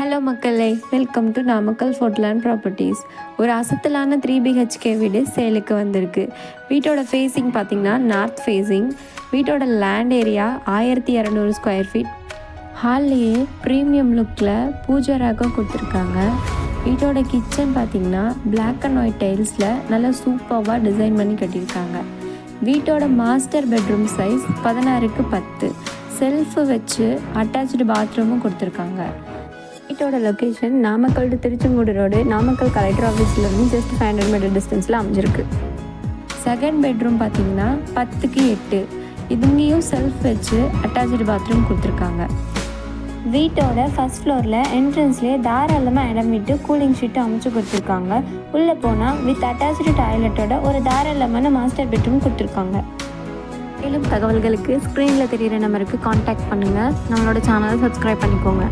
Hello மக்களே. Welcome to Namakkal Fortland properties ஒரு அசத்தலான த்ரீ பிஹெச்கே வீடு சேலுக்கு வந்திருக்கு. வீட்டோட ஃபேஸிங் பார்த்திங்கன்னா நார்த் ஃபேஸிங் வீட்டோட லேண்ட் ஏரியா ஆயிரத்தி இரநூறு ஸ்கொயர் ஃபீட் ஹால்லையே ப்ரீமியம் லுக்கில் பூஜை ரகம் கொடுத்துருக்காங்க. வீட்டோட கிச்சன் பார்த்திங்கன்னா பிளாக் அண்ட் ஒயிட் டைல்ஸில் நல்லா சூப்பராக டிசைன் பண்ணி கட்டியிருக்காங்க. வீட்டோட மாஸ்டர் பெட்ரூம் சைஸ் பதினாறுக்கு பத்து. செல்ஃபு வச்சு அட்டாச்சு பாத்ரூமும் கொடுத்துருக்காங்க. வீட்டோட location Namakkal to Tiruchengode road Namakkal collector ஆஃபீஸ்லேருந்து ஜஸ்ட் ஃபைவ் ஹண்ட்ரட் மீட்டர் டிஸ்டன்ஸில் அமைஞ்சிருக்கு. செகண்ட் பெட்ரூம் பார்த்தீங்கன்னா பத்துக்கு எட்டு. இதுங்கேயும் செல்ஃப் வச்சு அட்டாச்சு பாத்ரூம் கொடுத்துருக்காங்க. வீட்டோட ஃபர்ஸ்ட் ஃப்ளோரில் என்ட்ரன்ஸ்லேயே தாராளமாக இடம் விட்டு கூலிங் ஷீட்டு அமைச்சு கொடுத்துருக்காங்க. உள்ளே போனால் வித் அட்டாச்சு டாய்லெட்டோட ஒரு தாராளமான மாஸ்டர் பெட்ரூம் கொடுத்துருக்காங்க. மேலும் தகவல்களுக்கு ஸ்க்ரீனில் தெரிகிற நம்பருக்கு காண்டாக்ட் பண்ணுங்கள் நம்மளோட சேனலை சப்ஸ்கிரைப் பண்ணிக்கோங்க.